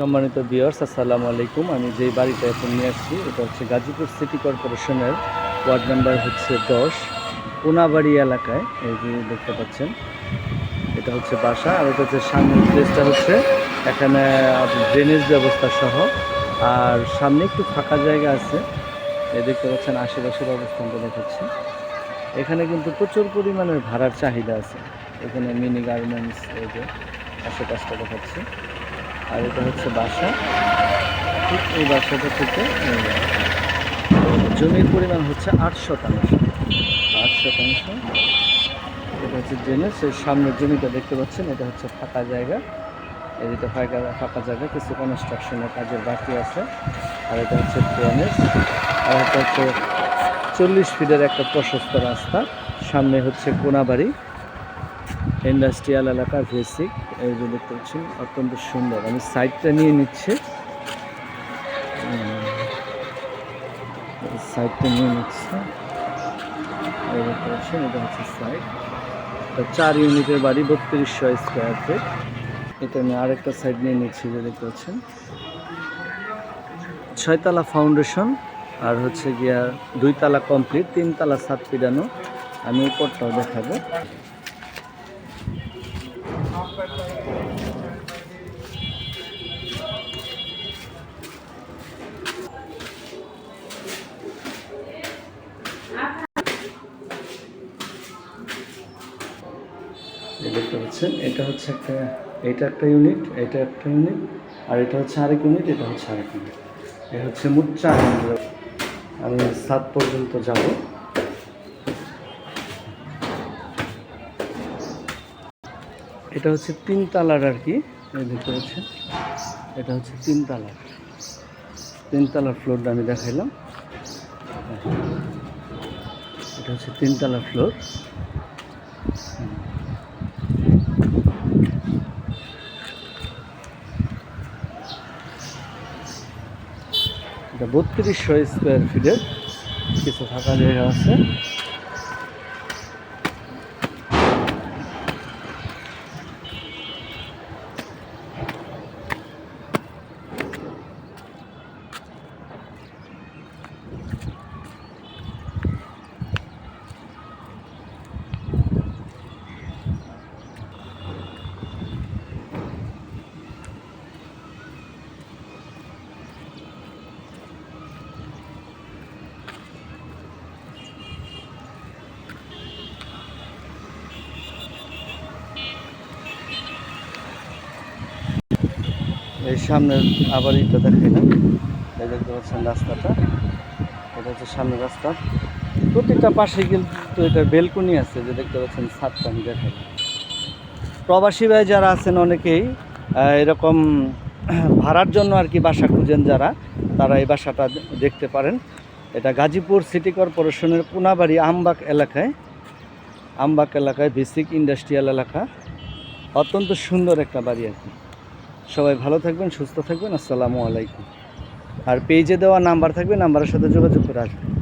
সম্মানিত বিয়ার্স আসসালামু আলাইকুম। আমি যেই বাড়িটা এখন নিয়ে আসছি, এটা হচ্ছে গাজীপুর সিটি কর্পোরেশনের ওয়ার্ড নাম্বার হচ্ছে দশ কোনাবাড়ি এলাকায়। এই যে দেখতে পাচ্ছেন, এটা হচ্ছে বাসা। আর এটা হচ্ছে সামনের প্লেসটা হচ্ছে, এখানে ড্রেনেজ ব্যবস্থা সহ। আর সামনে একটু ফাঁকা জায়গা আছে। এই দেখতে পাচ্ছেন, আশেপাশের অবস্থানটা দেখাচ্ছি। এখানে কিন্তু প্রচুর পরিমাণের ভাড়ার চাহিদা আছে। এখানে মিনি গার্মেন্টস এই যে আশেপাশটা দেখাচ্ছি। আর এটা হচ্ছে বাসা। ঠিক এই বাসাটা থেকে জমির পরিমাণ হচ্ছে আট শতাংশ। আট শতাংশ। এটা হচ্ছে ড্রেনেজ সেই সামনের জমিটা দেখতে পাচ্ছেন, এটা হচ্ছে ফাঁকা জায়গা। এদিকে ফাঁকা ফাঁকা জায়গা, কিছু কনস্ট্রাকশনের কাজের বাকি আছে। আর এটা হচ্ছে ড্রেনেজ আর এটা হচ্ছে চল্লিশ ফিটের একটা প্রশস্ত রাস্তা। সামনে হচ্ছে কোনাবাড়ি। ইন্ডাস্ট্রিয়াল এলাকা ভেসিক এই যে দেখতে পাচ্ছেন অত্যন্ত সুন্দর। আমি সাইডটা নিয়ে নিচ্ছি। সাইডটা নিয়ে নিচ্ছি। এই দেখতে এটা হচ্ছে সাইড। চার ইউনিটের বাড়ি, বত্রিশশো স্কোয়ার ফিট। এটা আমি আরেকটা সাইড নিয়ে নিচ্ছি যে দেখতে পাচ্ছেন। ছয়তলা ফাউন্ডেশন, আর হচ্ছে গিয়া দুইতলা কমপ্লিট, তিনতলা সাত পিডানো। আমি উপরটাও দেখাবো। দেখতে পাচ্ছেন, এটা হচ্ছে একটা, এটা একটা ইউনিট এটা একটা ইউনিট আর এটা হচ্ছে আরেক ইউনিট এটা হচ্ছে আরেক ইউনিট এটা হচ্ছে মোট চার আমি সাত পর্যন্ত যাব। এটা হচ্ছে তিন তালার আর কি দেখতে পাচ্ছেন। এটা হচ্ছে তিন তালার তিন তালার ফ্লোরটা আমি দেখাইলাম। এটা হচ্ছে তিনতলা ফ্লোর বত্রিশশো স্কোয়ার ফিটের কিছু থাকা জায়গা আছে। এই সামনের আবার এটা দেখাই না। এই দেখতে পাচ্ছেন রাস্তাটা, এটা হচ্ছে সামনের রাস্তা। প্রত্যেকটা পাশে কিন্তু এটা বেলকুনি আছে, যে দেখতে পাচ্ছেন ছাদটা আমি দেখাই। প্রবাসী ভাই যারা আছেন অনেকেই এরকম ভাড়ার জন্য আর কি বাসা খুঁজেন যারা, তারা এই বাসাটা দেখতে পারেন। এটা গাজীপুর সিটি কর্পোরেশনের কোনাবাড়ি আমবাগ এলাকায় আমবাগ এলাকায় বেসিক ইন্ডাস্ট্রিয়াল এলাকা। অত্যন্ত সুন্দর একটা বাড়ি আর কি। সবাই ভালো থাকবেন, সুস্থ থাকবেন, আসসালামু আলাইকুম। আর পেজে দেওয়া নাম্বার থাকবে নাম্বারের সাথে যোগাযোগ করে আসবেন।